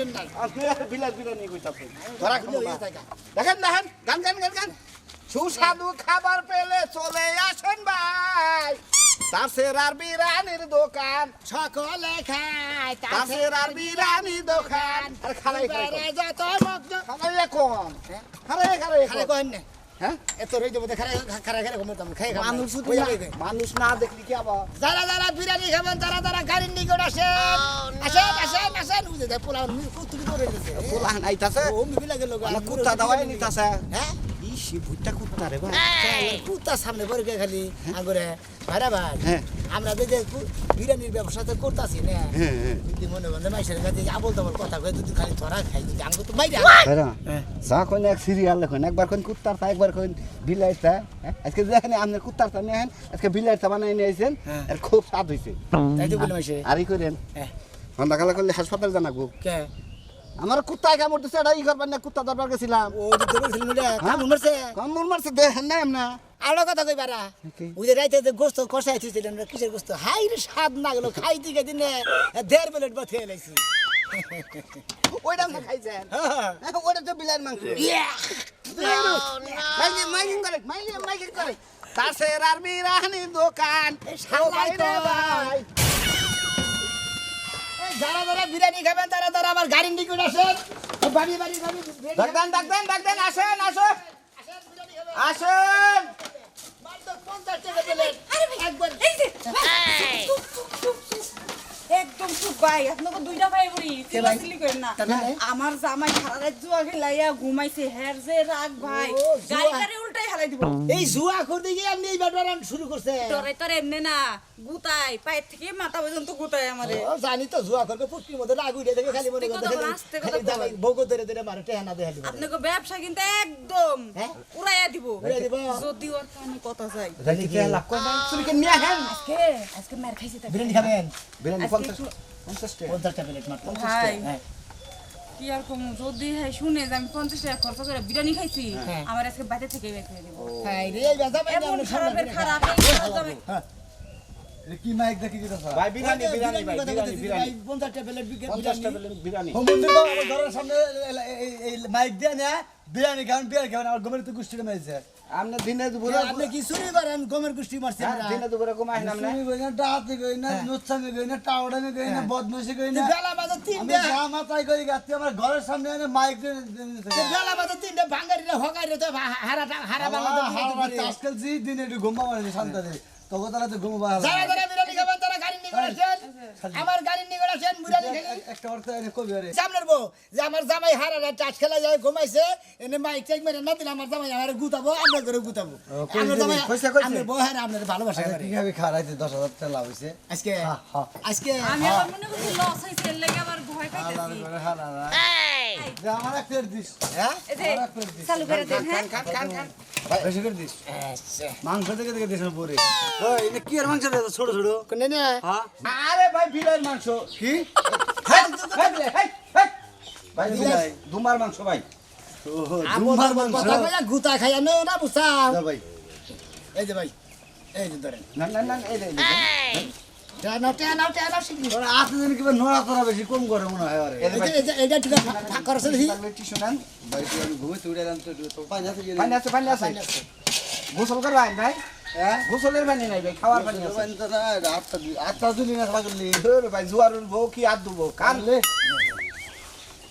প্রয়োজন নাই। আপনি বিলাস বিরিয়ানি কইতাছেন ধরা খাব না। দেখেন দেখেন গান গান গান গান। সুস্বাদু খাবার পেলে চলে আসেন ভাই। তাসের আর বিরানির দোকান সকলে খায়। তাসের আর বিরানি দোকান। আর খালাই খালাই যত মগ্ন খালাই কোন খালাই খালাই খারে কহেন না। এত রই দেবো খারে খারে খারে কমে তুমি খাই খাও মানুষ না- দেখলি কি আবার? যারা যারা বিরিয়ানি খাবেন তারা তারা গাড়ির নিকট আসেন। আসেন আসেন আসেন। বুঝে দেয় পোলা কুতুরি করে দিতেছে পোলা নাইতাছে? ও মিলা গেল মানে কুত্তা দাওয়াই নিতাছে? হ্যাঁ? ইসি ভুট্টা কুত্তা রে ভাই। কুত্তা সামনে পড়ে গিয়ে খালি আঙ্গুরে ভাইরা ভাই হ্যাঁ। আমরা যে বিরিয়ানির ব্যবসা তো করতেছি না? হ্যাঁ হ্যাঁ। যদি মনে মনে মাইসের কাছে আবল তাবল কথা কয়ে যদি খালি ধরা খাই যদি আঙ্গুর তো মাইরা। যা কোন এক সিরিয়াল লেখেন একবার কোন কুত্তার তা একবার কোন বিলাইতা আজকে দেখেন আপনি কুত্তার তা নেন আজকে বিলাইতা বানাই নিয়েছেন হ্যাঁ। আর খুব স্বাদ হইছে। তাই তো বলে মাইসে। আরই করেন হ্যাঁ। সন্ধ্যাকালে করলে হাসপাতাল জানাব কে? আমার কুত্তায় কামড় দিছে এটা ই করবেন না কুত্তা দরবার গেছিলাম। ও কামড় মারছে? কামড় মারছে দেখেন না এমনা আরও কথা কই কি? ওই যে রাইতে যে গোস্ত কষাই থুইছিলেন কিসের গোস্ত? হাই রে স্বাদ না গেল খাই দিকে দিনে দেড় প্লেট বা খেয়ে লাইছি। ওইটা না খাইছেন? হ্যাঁ। ওইটা তো বিলাইয়ের মাংস। মাইকিং মাইকিং করে মাইকিং মাইকিং করে। তাসের আর বিরানি দোকান। শালাই তো। ভাই। যারা যারা বিরিয়ানি খাবেন তারা তারা আমার গাড়ির নিকট আসেন বাড়ি বাড়ি বাড়ি বিরিয়ানি ডাকদেন ডাকদেন ডাকদেন আসেন আসেন আসেন, বিরিয়ানি খাবেন। আসেন মাত্র 50 টাকা প্লেট। একবার এই যে চুপ, চুপ, চুপ, চুপ। একদম চুপ ভাই আপনাকে দুইটা ভাই বলি কে চিল্লাচিল্লি করেন না? আমার জামাই সারা রাত জুয়া খেলাইয়া ঘুমাইছে হের যে রাগ ভাই গাড়ি গাড়ি উল্টাই হালাই দিব। এই জুয়া করতে গিয়ে আপনি এই ব্যাপার শুরু করছে। তোরে তোর এমনি না গুতাই পায়ের থেকে মাথা পর্যন্ত গুতাই আমারে। জানি তো জুয়া করবে পুষ্টির মধ্যে রাগ উঠে দেখে খালি মনে করতে বউকে ধরে ধরে মারে টেহানা দেখালি আপনাকে ব্যবসা কিন্তু একদম হ্যাঁ? উড়াইয়া দিব। যদি ওর কানে কথা চাই চুরিকে নিয়ে আসেন। আজকে আজকে মার খাইছি তাই বিরিয়ানি খাবেন? বিরিয়ানি আজকে পঞ্চাশ একটু- পঞ্চাশ টাকা পঞ্চাশটা প্লেট মাত্র। ভাই। হ্যাঁ। কি আর কম? যদি হ্যাঁ শুনে যে আমি পঞ্চাশ টাকা খরচ করে বিরিয়ানি খাইছি হ্যাঁ। আমার আজকে বাইরে থেকে বের করে দেবো। এমন খারাপের খারাপ। কি মাইক দেখি কি কথা? ভাই বিরিয়ানি বিরিয়ানি ভাই বিরিয়ানি। বিরিয়ানি। প্লেট বিরিয়ানি। আমার ঘরের সামনে এই- মাইক দিয়ে না বিরিয়ানি খান বিরিয়ানি খাবেন আমার গমের তো গুষ্টিটা মেরেছে আপনি দিনে দুপুরে হ্যাঁ, আপনি কি চুরি করেন গমের গোষ্ঠী মারছেন হ্যাঁ, না? দিনে দুপুরে কমাই না শুনি গই না ডাহাতি গই না লুচ্ছামি না টাওড়ামে গই না বদমাশি গই না বেলা বাজে আমি তিনটে যা মাথায় করি গাচ্ছি আমার ঘরের সামনে এনে মাইক দিয়ে। বেলা বাজে তিনটে ভাঙ্গারিরা হকারিরা তো হারা হারা বাংলা যে দিনে একটু ঘুমা মানে শান্তাতে তখন তো ঘুমা যারা যারা আমার গাড়ি নিকট আসেন বিরিয়ানি একটা অর্থ এনে কবি আরে। সামনের বউ যে আমার জামাই হারা রাত চাষ খেলা যায় ঘুমাইছে এনে মাইক চেক মেরে না দিলে আমার জামাই আমার গুতাবো আপনার করে গুতাবো। আমার জামাই কইছে, কইছে? আপনার বউ হারা আপনার ভালোবাসা করে কি খাবি খারাইতে দশ হাজার টাকা লাভ হয়েছে আজকে। আজকে আমি মনে লস লেগে আবার ভয় পাইতেছি। হ্যাঁ? এই যে চালু করে দেন হ্যাঁ? আচ্ছা। মাংস থেকে থেকে দিস পরে কি আর মাংস ছোট ছোট। কোনে না? হ্যাঁ। আরে ভাই বিলের মাংস। কি? দুমার মাংস মাংস? গুতা খাইয়া নো ভাই। এই যে ভাই এই যে ধরেন। না না না এই। মনে হয় গোসল করবেন ভাই হ্যাঁ? গোসলের পানি নাই ভাই খাওয়ার পানি আটটা আটটা থাকলি ভাই জুয়ারুর বউ কি আর দুবো? কান লে?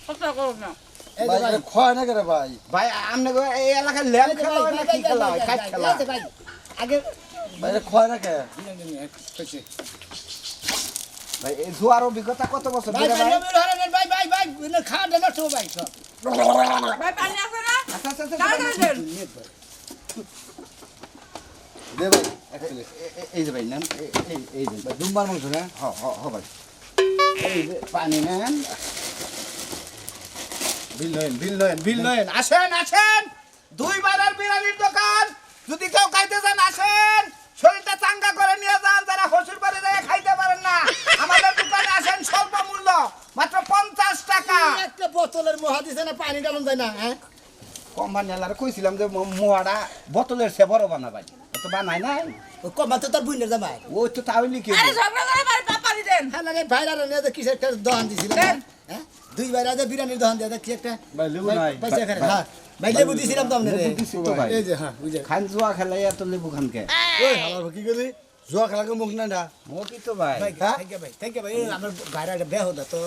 কথা করো না। এই যে ভাই ভাই। এটা খয় না করে ভাই? ভাই আমনে এই এলাকায় ল্যাম্প খেলা হয় না কি খেলা হয়? কাজ খেলা এই আগে ভাই খয় না কে ভাই এই জুয়ার অভিজ্ঞতা কত বছর ভাই ধরে ভাই? ভাই নবীর ভাই ভাই ভাই খাওয়া দেন তো ভাই সব। ভাই পানি আছে না? আচ্ছা আচ্ছা আচ্ছা, দেন দে ভাই এই যে ভাই নেন। এই এই যে ভাই দুম্বার মাংস না হ হ হ ভাই। এই যে পানি নেন। বিল লয়েন বিল লয়েন বিল লয়েন আসেন আসেন। দুই বাজার বিরিয়ানির দোকান। যদি কেউ খাইতে চান আসেন। চাঙ্গা করে নিয়ে যান যারা হসুর বাড়ি যায় খাইতে পারেন না। আমাদের দোকানে আসেন স্বল্প মূল্য মাত্র পঞ্চাশ টাকা। একটা বোতলের মহা দিছে না পানি ডালন যায় না হ্যাঁ? কোম্পানি আলার কইছিলাম যে মোয়াটা বোতলের সে বড় বানা ভাই তো বানাই নাই। ও কমা তো তোর বুইনের জামাই। ওই তো তাহলে কি আরে ঝগড়া করে দেন। হ্যাঁ রে ভাইরা নিয়ে তো কিসের একটা দোকান দিছিল হ্যাঁ? দুই ভাই রাজা বিরিয়ানির দোকান দিয়ে একটা। পয়সা হ্যাঁ। ভাই লেবু দিছিলাম তো আপনার। দিছি তো ভাই। এই যে হ্যাঁ বুঝে খান জুয়া খেলাই এত লেবু খানকে ওই হালার কি করলি জুয়া খেলাকে মুখ না না। ও কি তো ভাই। ভাই হ্যাঁ? থ্যাংক ইউ ভাই থ্যাংক ইউ ভাই। আমার বাইরে একটা হতো তো।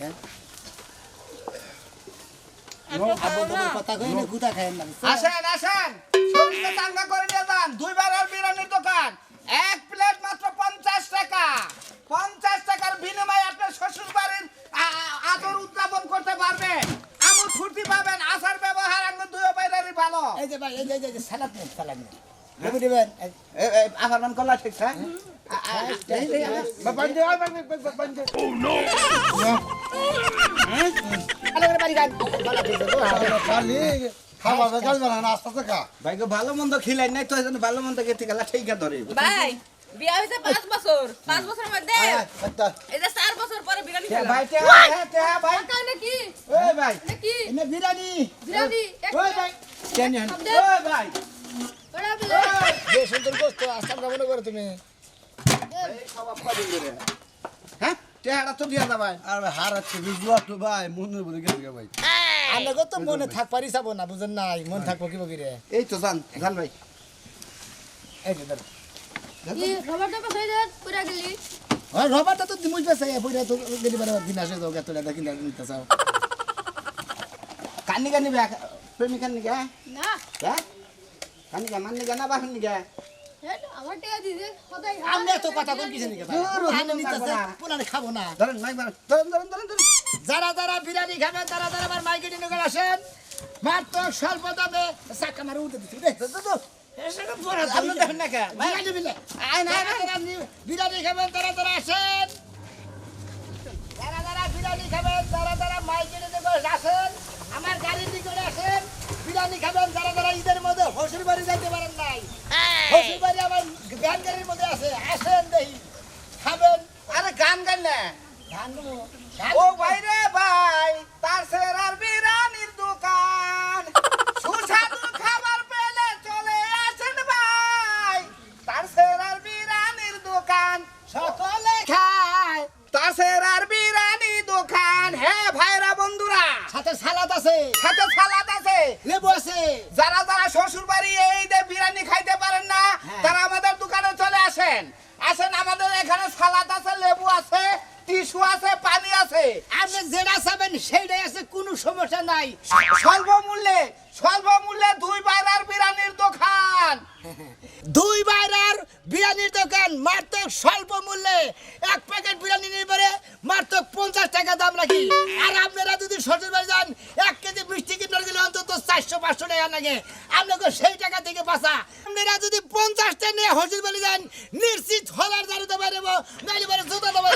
হ্যাঁ? আসেন আসেন। চাঙ্গা করে নিয়ে যান। বিরিয়ানির দোকান। এক প্লেট মাত্র পঞ্চাশ টাকা। পঞ্চাশ টাকার বিনিময়ে আপনার শ্বশুর বাড়ির আদর উদযাপন করতে পারবেন। আমল ফুর্তি পাবেন আচার ব্যবহার আঙ্গুর দুই বাইরেরই ভালো। এই যে ভাই এই যে এই যে সালাদ নেন সালাদ নেন। দিবেন? মান ঠিক স্যার ভালো মন্দ খিলাই নাই তো ভালো মন্দ খেতে গেলে ঠিক ধরে। ভাই বিয়া হয়েছে পাঁচ বছর। পাঁচ বছরের মধ্যে। এই যে চার বছর পরে বিরিয়ানি খেলাম ভাই তে তে ভাই? টাকা নাকি ওই ভাই নাকি এনে বিরিয়ানি। বিরিয়ানি ওই ভাই কেন ওই ভাই। ওরা বিলে যে সুন্দর গোস্ত আসাম করো তুমি? হ্যাঁ? টেহারা তো দিয়া দা ভাই। আর ভাই হার আছে জুয়া তো ভাই মনে বলে গেছে ভাই। আমাকে তো মনে থাক পারি যাব না বুঝেন নাই। মন থাকব কি বকি রে এই তো জান জান ভাই। এই যে ধরো। রবারটা তো দিমুজ বেছে পয়সা তো গেলি বারে দিন আসে তো গেতলে দেখি না নিতে চাও। কান্নি কান্নি ব্যাগ প্রেমিক কান্নি গে? না। হ্যাঁ কান্নি গে মান্নি গে না বাহান্নি গে? আমার টাকা দিছে সদাই আমি এত কথা কোন কিছু নিকে আমি নিতেছে পুনানে খাব না। ধরেন মাইক ধরেন ধরেন ধরেন ধরেন ধরেন। যারা যারা বিরিয়ানি খাবেন তারা তারা আমার মার্কেটিং করে আসেন। মাত্র স্বল্প দামে চাকা মারে উঠে দিচ্ছি। বিরিয়ানি খাবেন তারা তারা আসেন যারা যারা বিরিয়ানি খাবেন তারা তারা মার্কেটিং করে আসেন আমার গাড়ি করে আসেন বিরিয়ানি খাবেন যারা যারা ঈদের মধ্যে হসুর বাড়ি যাইতে পারেন নাই হসুর বাড়ি আমার ভ্যান গাড়ির মধ্যে আছে আসেন দেখি খাবেন আরে গান গান না নেব। ও আপনি যেটা চাবেন সেইটাই আছে, কোনো সমস্যা নাই। স্বল্প মূল্যে স্বল্প মূল্যে দুই বাইরার বিরিয়ানির দোকান। দুই বাইরার বিরিয়ানির দোকান মাত্র স্বল্প মূল্যে এক প্যাকেট বিরিয়ানি নিয়ে মাত্র পঞ্চাশ টাকা দাম রাখি আর আপনারা যদি শ্বশুর বাড়ি যান, এক কেজি মিষ্টি চারশো পাঁচশো টাকা লাগে। আপনাকে সেই টাকা থেকে বাঁচা। আপনারা যদি পঞ্চাশটা নিয়ে শ্বশুর বাড়ি যান নিশ্চিত হলার দাঁড়িয়ে পারব নাইলে পারে জুতা দেবো।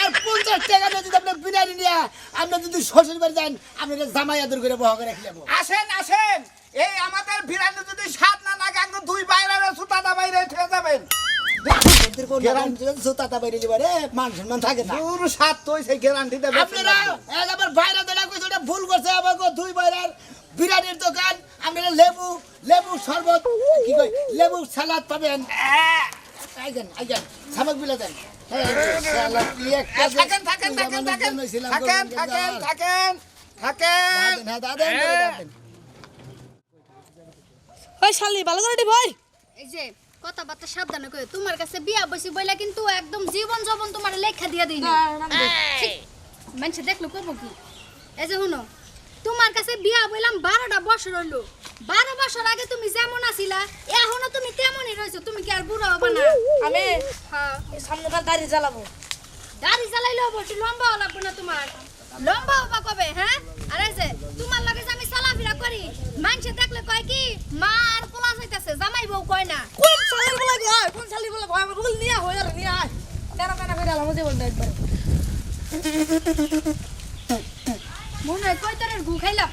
আর পঞ্চাশ টাকা নিয়ে যদি আপনি বিরিয়ানি নিয়ে আপনি যদি শ্বশুর বাড়ি যান আপনারা জামাই আদর করে বহ করে খেলাবো আসেন আসেন। এই আমাদের বিরিয়ানি যদি স্বাদ না লাগে আগে দুই বাইরে যাবেন। থাকে না। দেবে আপনারা বাইরে দেওয়া কইছে ভুল করছে আমাকে দুই বাইরের। বিরিয়ানির দোকান আপনারা লেবু লেবু শরবত কি কই লেবু সালাদ পাবেন। সামক বিলে দেন থাকেন থাকেন থাকেন থাকেন। থাকেন থাকেন থাকেন থাকেন। হ্যাঁ। ওই শালি ভালো করে দি ভাই। এই যে কথাবার্তা সাবধানে কই তোমার কাছে বিয়া বসি বইলা কিন্তু একদম জীবন জবন তোমার লেখা দিয়া দিই মানুষ দেখল কব কি? এই যে শুনো তোমার কাছে বিয়া বইলাম বারোটা বছর হইল। বারো বছর আগে তুমি যেমন আছিলা এখনও তুমি তেমনই রয়েছো। তুমি কি আর বুড়ো হবে না? আমি হ্যাঁ। সামনেকার দাড়ি জ্বালাবো। দাড়ি জ্বালাইলেও বলছি লম্বা লাগবে না তোমার? লম্বা হবা কবে হ্যাঁ? আর এই যে তোমার লগে যে আমি চলাফেরা করি মানুষে দেখলে কয় কি মা আর পোলা যাইতেছে জামাই বউ কয় না? কোন শালির বলে ভয় কোন শালির বলে ভয় বল নিয়ে হয়ে আর নিয়ে আয়। তেরা তেরা করে আলাম জীবন একবার। মনে হয় কয় তোর গু খাইলাম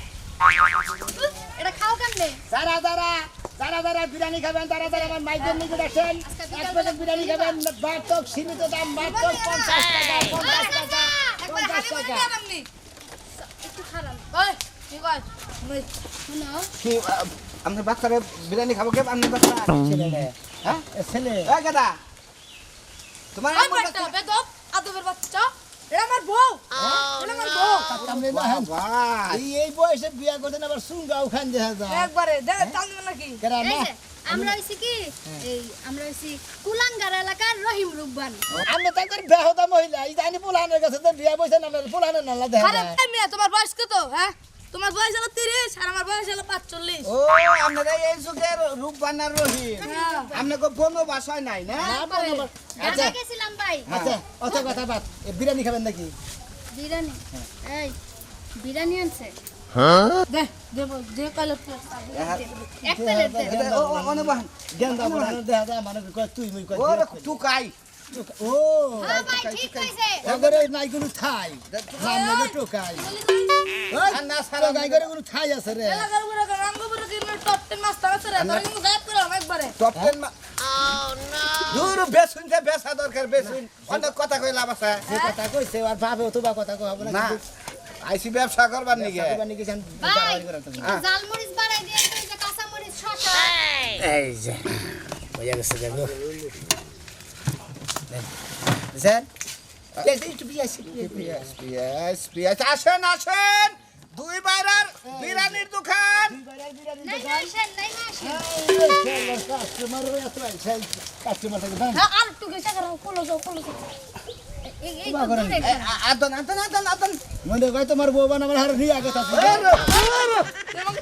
এটা খাও কেমনে? যারা যারা যারা যারা বিরিয়ানি খাবেন তারা তারা আমার মাইকের নিকট আসেন। এক প্যাকেট বিরিয়ানি খাবেন মাত্র সীমিত দাম মাত্র পঞ্চাশ টাকা পঞ্চাশ টাকা পঞ্চাশ করে টাকা। একটু খারাপ। ওই কি কয়? শুনো। কি আপনি বাচ্চারে বিরিয়ানি খাব কে? আপনি বাচ্চা। ছেলে হ্যাঁ? ছেলে। এই গাদা। তোমার আদবের বাচ্চা। এটা আমার বউ। এটা আমার বউ। আপনি না হ্যাঁ, ভাই এই এই বয়সে বিয়া করতেন আবার সুঙ্গাও খান দেখা যায় একবারে দেখ টান দিবেন নাকি? কেরা এই না? যে, আমরা হইছি কি? এই আমরা হইছি কুলাঙ্গার এলাকার রহিম রুব্বান আপনি তো একবার বেহতা মহিলা। এই পোলানের কাছে তো বিয়া বসে না পোলানের নালা দেখা আরে মেয়ে তোমার বয়স কত হ্যাঁ? তোমার বয়স হলো তিরিশ আর আমার বয়স হলো পাঁচচল্লিশ ও আপনারা এই যুগের রূপ রূপবানার রহিম হ্যাঁ। আপনাকে কোনো বাসায় নাই না। আচ্ছা গেছিলাম ভাই আচ্ছা অত কথা বাদ এ, বিরিয়ানি খাবেন নাকি বিরিয়ানি এই বিরিয়ানি আনছে মানে তুই মুই তুই। রে, টুকাই ও হ্যাঁ এবারে নাই কোনো ঠাই নাম নেবে টোকাই না সারা টোকাই করে কোনো ঠাই আছে রে। টপ টেন মাস থাকছে রে। ধরে গায়েব করে একবারে। টপ টেন মা দূর বেসুনতে বেসা দরকার বেসুন। অনেক কথা কই লাভ আছে। যে কথা কইছে আর তো বা কথা কই হবে না আইসি ব্যবসা করবার নিগে। এবার নাকি জান ভাই। করে তো একটু জাল মরিচ বাড়াই দিয়ে এই যে কাঁচা মরিচ শসা। এই যে। হয়ে গেছে দেখো স্যার আসেন আসেন! দুই বাইরার বিরানির দোকান! না না তোমার বউ বানাবার হার নিয়ে আগে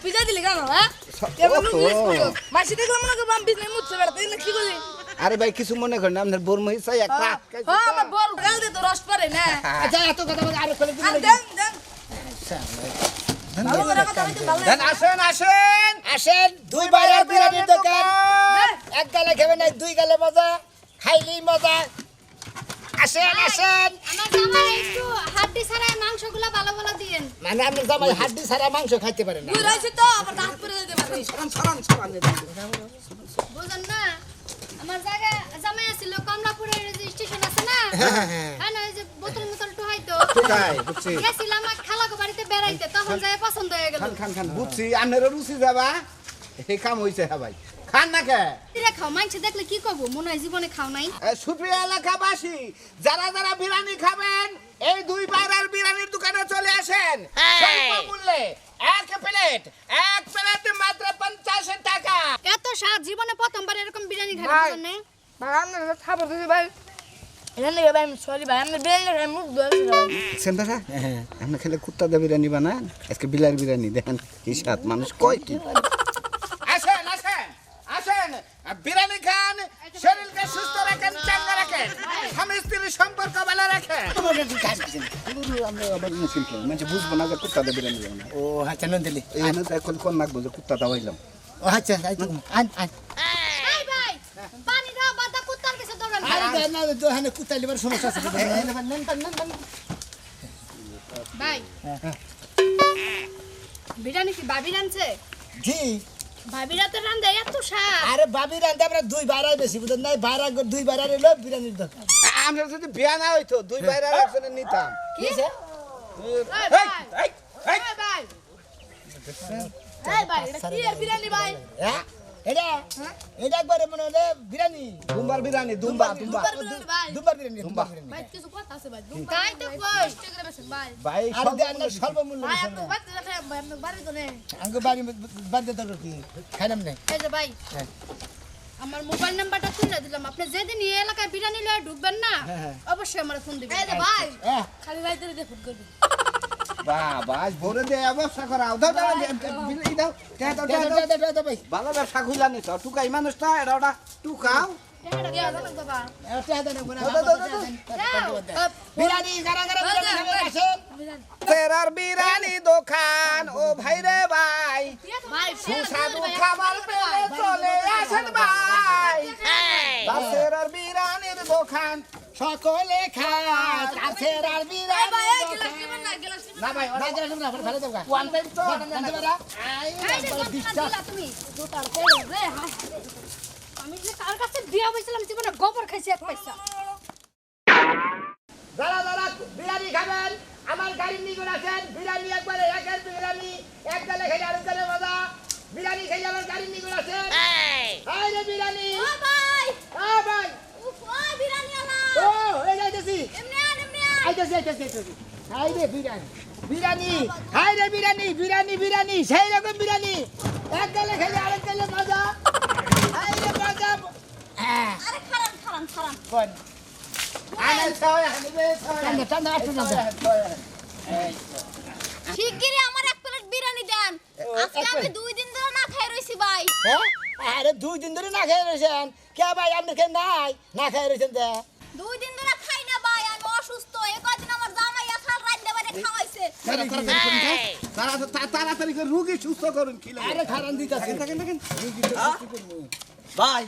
পিজা দিলি কেন হ্যাঁ? মিস দেখলাম মনে বিজনেস মুচ্ছে বেড়াতে কি করলি আরে ভাই কিছু মনে করেন না, আপনার বোর মহিষা একটা হ্যাঁ আমার বড় গাল দে তো রস পরে না। আচ্ছা এত কথা বলে আরও দিলে দেন দেন। ভালো দেন আসেন আসেন আসেন দুই বাইরের বিরিয়ানির দোকান। এক গালে খাবেন না দুই গালে মজা খাইলেই মজা। আসেন আসেন। আমার জামাই একটু হাড্ডি ছাড়া মাংসগুলো ভালো ভালো দিয়েন। মানে আপনি জামাই হাড্ডি ছাড়া মাংস খাইতে পারেন না। রয়েছে তো আবার দাঁত পরে। যেতে সরান সরান সরান। বুঝেন না? আমার জায়গা জামাই আছিল কমলাপুরের যে স্টেশন আছে না? হ্যাঁ না ওই যে বোতল মোতল টুহাইতো তাই বুঝছি। গেছিলাম আমার খালাকে বাড়িতে বেড়াইতে তখন যাই পছন্দ হয়ে গেল। খান খান খান। বুঝছি আপনারও রুচি যাবা। এই কাম হইছে হ্যাঁ ভাই। খান না কে? রে খাও মাংস দেখলে কি করব? মনে হয় জীবনে খাও নাই। এ, সুপ্রিয় এলাকাবাসী যারা যারা বিরিয়ানি খাবেন এই দুই বাইরার বিরিয়ানির দোকানে চলে আসেন। স্বল্প মূল্যে এক প্লেট এক প্লেট মাত্র পঞ্চাশ টাকা এত স্বাদ জীবনে প্রথমবার এরকম বিরিয়ানি খাই ভাই। বুঝেন না? ভাই আমি খাবার দিছি ভাই এটা নিয়ে ভাই আমি সরি ভাই আমি বেল লেগে মুখ ধরেছি সেন দেখা আমরা খেলে কুত্তা দা বিরিয়ানি বানান আজকে বিলার বিরিয়ানি দেখেন কি স্বাদ মানুষ কয় কি আসেন আসেন আসেন বিরিয়ানি সম্পর্ক ভালো খেলে মানে বুঝব না যে কুত্তা দা বিরিয়ানি বানান ও আচ্ছা নন দিলি। এই জন্য তো এখন কোন নাকবো যে কুত্তা দা হইলাম? ও আচ্ছা আই তো আন আন। না কুত্তা লিবার সমস্যা আছে। ভাই বিরিয়ানি কি ভাবি রানছে জি। ভাবিরা তো রান্ধে এত স্বাদ। আরে বাবি রান্দে আমরা দুই বারাই বেশি বুঝেন নাই বাইরা দুই বারার এলো বিরিয়ানির দোকান। আমরা যদি বিয়া না হইতো দুই বাইরে একজনে নিতাম। কি? আছে হ্যাঁ? মনে আর সর্বমূল্য আমার মোবাইল নাম্বারটা তুলে দিলাম আপনি যেদিন এই এলাকায় বিরিয়ানি লয়ে ঢুকবেন না হ্যাঁ, হ্যাঁ। অবশ্যই আমার ফোন দিবেন এই যে ভাই হ্যাঁ খালি ভাই তোরে দেখুন করবি বাবা ভরে দে ব্যবসা করা দাও দাও বিলি দাও কে দাও কে দাও দাদা দাদা ভাই ভালো ব্যবসা খুইলা নিছ টুকাই মানুষটা এটা ওটা টুকাও এটা দিয়া জানো বাবা সকলে আর এই ভাই এই গিলাস না ওয়ান টাইম তো জানতে পারা? এই তুমি। রে আমি যে কার কাছে বিয়া বইছিলাম জীবনে গোবর খাইছি এক পয়সা। যারা যারা বিরিয়ানি খাবেন। আমার গাড়ি করে আছেন বিরিয়ানি একবারে একের বিরিয়ানি এক গালে খেলে আরেক মজা। বিরিয়ানি খেলে আমার গাড়ি নিয়ে আছেন। হাই রে বিরিয়ানি। ও ভাই। আ ভাই। ও বিরিয়ানি আলা ও এই যাইতেছি এমনি আন এমনি আন আইতেছি আইতাছে আইতাছে হাই রে বিরিয়ানি। বিরিয়ানি হাই রে বিরিয়ানি বিরিয়ানি বিরিয়ানি সেই রকম বিরিয়ানি। এক গেলে খেলে আরেক গেলে মজা। হাই রে মজা। হ্যাঁ। আরে কোন? টান্দা শিগগিরই আমার এক প্লেট বিরিয়ানি দেন। আজকে আমি দুই দিন ধরে না খাই রইছি ভাই। হ্যাঁ? আরে দুই দিন ধরে না খেয়ে রয়েছেন কে ভাই আপনি খেয়ে নাই? না খেয়ে রয়েছেন তে? দুই দিন ধরে খাই না ভাই আমি অসুস্থ এই কদিন আমার জামাই আসার রান্না বাড়ি খাওয়াইছে তাড়াতাড়ি করে রুগী সুস্থ করুন খিলে আরে খারান দিতাছে থাকেন থাকেন ভাই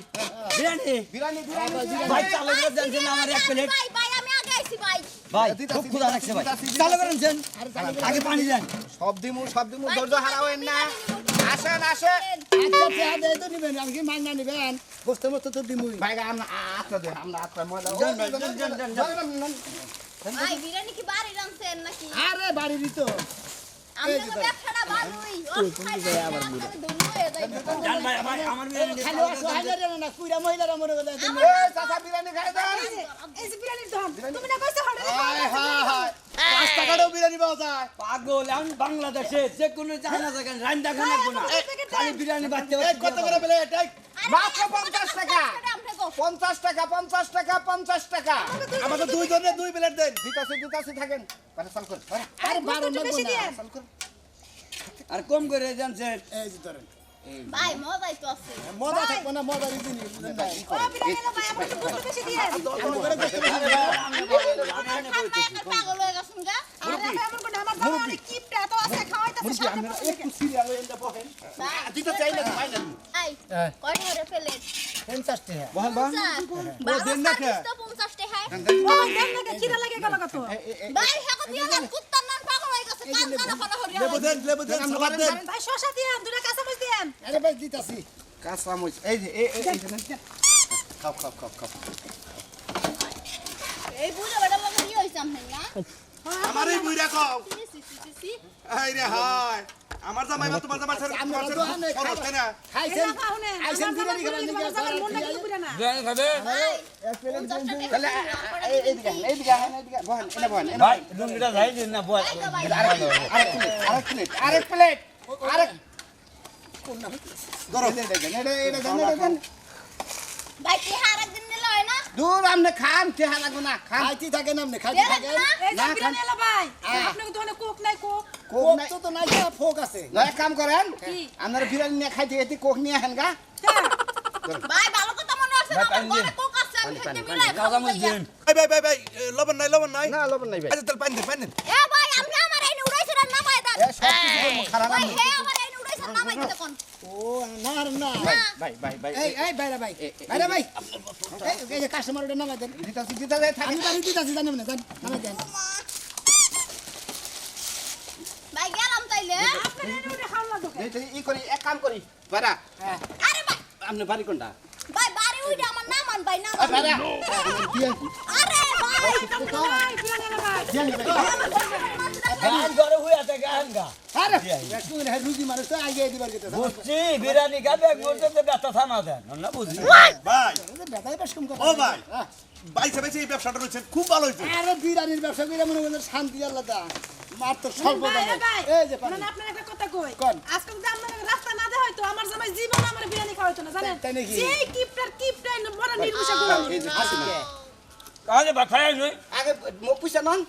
বিরিয়ানি বিরিয়ানি বিরিয়ানি ভাই চালু করে দেন না আমার এক প্লেট ভাই ভাই আমি আগে আইছি ভাই ভাই খুব ক্ষুধা লাগছে ভাই চালু করেন দেন আগে পানি দেন সব দিমু সব দিমু ধৈর্য হারাবেন না আসেন আসেন আচ্ছা তো নিবেন কি বস্তু মতো তো দিমুই ভাই আমরা আত্মা দেন আমরা আত্মা মজা যান ভাই, যান, যান, যান, যান। ভাই বিরিয়ানি কি বাড়ি রাঁধছেন নাকি? আরে বাড়ি দিত আমি তো ব্যবসাটা ভালোই আবার আমি ধন্য হয়ে যাই জান ভাই আমার আমার বিরিয়ানি খালি আসো হাজার না কুইরা মহিলারা মনে করে দেন চাচা বিরিয়ানি খাই দেন। এই যে বিরিয়ানির দাম তুমি না কইছো হড়ে হায় হায় হায়। পাঁচ বিরিয়ানি পাওয়া যায়। পাগল আমি বাংলাদেশে যে কোনো জানা জায়গায় রান্না খানা কোনা খালি বিরিয়ানি বাচ্চা কত করে পেলে? এটাই মাত্র পঞ্চাশ টাকা? পঞ্চাশ টাকা পঞ্চাশ টাকা পঞ্চাশ টাকা। আমাদের দুই দুই প্লেট দেন। দিতাছে দিতাছে থাকেন। চাল করে আরে বারো না চাল করে। আর কম করে এই যে ধরেন। ভাই মজাই তো আছে। মজা থাকব না মজা দিদি বুঝেন নাই বেশি দিয়ে পাগল হয়ে গেছেন গা। আরে এমন করে আমার জামাই কিপটা তো আছে খাওয়াইতাছে আমরা একটু সিরিয়াল এন্ড বহেন দিতে চাই না ভাই না আই কয় ধরে প্লেট পঞ্চাশ টাকা। বহেন বহেন বাবা দেন না কে? 50 টাকা ওই দেন না কিরা লাগে গেল কত ভাই হেকো দিয়া কুত্তার নাম পাগল হয়ে গেছে। কান কানা ফলা হরিয়া লেবু দেন লেবু দেন সালাদ দেন। ভাই শশা দিয়েন দুটা কাঁচামরিচ আরে ভাই দিতাছি। কাঁচা মরিচ। এই যে এই এই। খাও খাও খাও খাও। এই বুড়া বড় বাবা কি হইছে আমনে না? আমার এই বুইরা কও এই রে হায়। আমার জামাই বা তোমার জামাই সাথে আমরা তাই না? খাইছেন? আইছেন বিরিয়ানি খাবেন নাকি আমার জামাই মনটা কিন্তু না? বিরিয়ানি খাবে এক প্লেট 50 তাহলে এইদিকে এইদিকে এইদিকে। বহেন এনে বহেন ভাই লুঙ্গিটা যাই দিন না বয়। আরেক প্লেট আরেক প্লেট আরেক ধরো এটা দূর আমনে খান চেহারা লাগবে না? খান খাইতে থাকেন আপনি খাইতে থাকেন। না? এই বিরিয়ানি এলো ভাই। আপনাকে তো কোক নাই কোক। কোক কোক তো তো নাই ফোক আছে। নয় কাম করেন আপনারা বিরিয়ানি নিয়ে খাইতে এতে কোক নিয়ে আহেন গা। ভাই ভালো কথা মনে আছে না? কোক আছে আমি খেতে মিলাই কাঁচামরিচ দিন। ভাই ভাই ভাই ভাই লবণ নাই লবণ নাই? না লবণ নাই ভাই। আচ্ছা তাহলে পানি দিন পানি দিন। এ ভাই আপনি আমার এই উড়াইছেন আর নামাই দেন। এ সব কিছু খারাপ ভাই ও না আর না ভাই ভাই ভাই এই এই বাইরে ভাই বাইরে ভাই এই এই যে কাস্টমার ওটা নামাই দেন দিতাছি দিতাছি থাকি বাড়ি দিতাছি জানেন না জান নামাই দেন ভাই গেলাম তাইলে আপনার এই উঠে খাওয়া এই করি এক কাম করি বাড়া আরে ভাই আপনি বাড়ি কোনটা ভাই বাড়ি উইটা আমার নাম আন ভাই নাম আ, আরে ভাই ভাই বিরিয়ানি এলো ভাই গান করে হয়ে আছে গান গা। আরে তুই রে রুজি মানুষ তো আগে দিবার গেতে বুঝছি বিরিয়ানি খাবে এক মুহূর্তে ব্যথা থামা দেন। না বুঝি। ভাই! বেটাই বেশ কম কথা ও ভাই! বাইসে বাইসে এই ব্যবসাটা রয়েছে খুব ভালো হয়েছে আরে বিরিয়ানির ব্যবসা করে মনে করেন শান্তি আলাদা। মার তো স্বল্প দামে এই যে মানে আপনার একটা কথা কই। কোন? আজকে যদি আপনার রাস্তা না দেয় হয়তো আমার জামাই জীবন আমার বিরিয়ানি খাওয়াইতো না জানেন? তাই নাকি? যেই কিপটার কিপটাই বড় নির্বিষা গুলো এই যে আসি না। কাজে বাখায় নই আগে মুখ পুষা নন।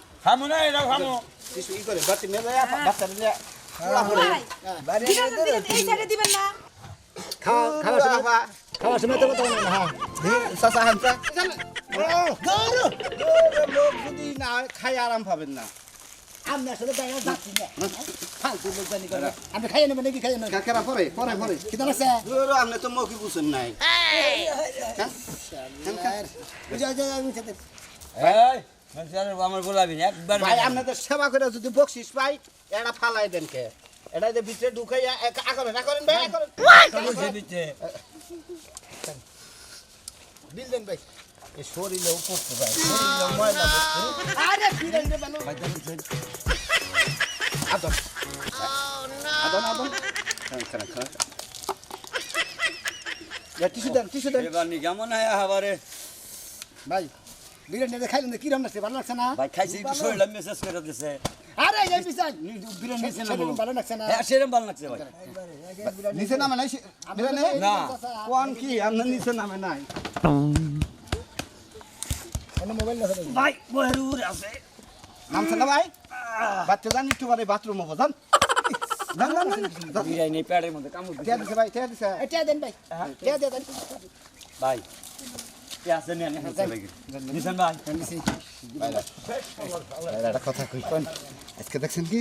না এটা খামু। কিছু ই করে বাতি মেলে বাচ্চা দিলে বিরিয়ানি দিলেন, এই সাইডে দিবেন না। খাওয়া খাওয়া সময় বাবা। খাওয়ার সময় তো কথা না হ্যাঁ। সাসা হামসা। লোক যদি না খাই আরাম পাবেন না। আমি আসলে বাইরে যাচ্ছি না। ফালতু লোক জানি করে। আপনি খাইয়ে নেবেন নাকি খাইয়ে নেবেন? কাকেরা পরে পরে পরে। কিতা আছে? আপনি তো মুখই বুঝেন নাই। বুঝা যায় আমি এই। মানুষের আমার গোলাপি একবার ভাই আপনাদের সেবা করে যদি বকশিস পাই এটা ফালাই দেন কে? এটা যে ভিতরে ঢুকাইয়া এক- আ করেন আ করেন ভাই আ করেন। বসে দিচ্ছে। বিল দেন ভাই। এই শরীরেও পড়তে ভাই শরীরেও ময়লা আরে বিরিয়ানি বানো আদন। আদন আদন। খারাপ খারাপ টিসু দেন টিসু দেন। এবার নি কেমন হয় ভাই বিরিয়ানি খাইলেন কিরম লাগছে? ভালো লাগছে না? ভাই খাইছি একটু শরীরটা মেসেজ করে দিছে। আরে এই পিসান বিরিয়ানি সেরকম নামো। ভালো লাগছে না। হ্যাঁ সেরকম ভালো লাগছে ভাই। নিচে নামে নাই বিরিয়ানি না কোন কি? আপনার নিচে নামে নাই। মোবাইল না ভাই বহেরুর আছে। নামছে না ভাই? বাচ্চা যান একটু পরে বাথরুম হব যান বিরিয়ানি প্যাডের মধ্যে কামড় দিছে। টিয়া দিছে ভাই টিয়া দিছে। এটা দেন ভাই। দেন। ভাই। কে আছে নিয়ে নিয়ে নিচে ভাই নিছেন ভাই একটা কথা কই? কোন? আজকে দেখছেন কি?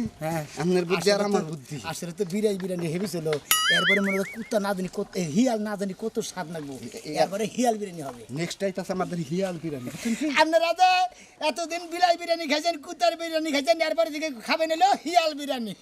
আপনার বুদ্ধি আর আমার বুদ্ধি। আসলে তো বিরিয়ানি বিরিয়ানি হেভি ছিল। এরপরে মনে হয় কুত্তা না জানি কত হিয়াল না জানি কত স্বাদ লাগবো। এরপরে হিয়াল বিরিয়ানি হবে। নেক্সট টাইম আছে আমাদের হিয়াল বিরিয়ানি। আপনারা যে এতদিন বিলাই বিরিয়ানি খাইছেন কুত্তার বিরিয়ানি খাইছেন এরপরে দিকে খাবেন এলো হিয়াল বিরিয়ানি।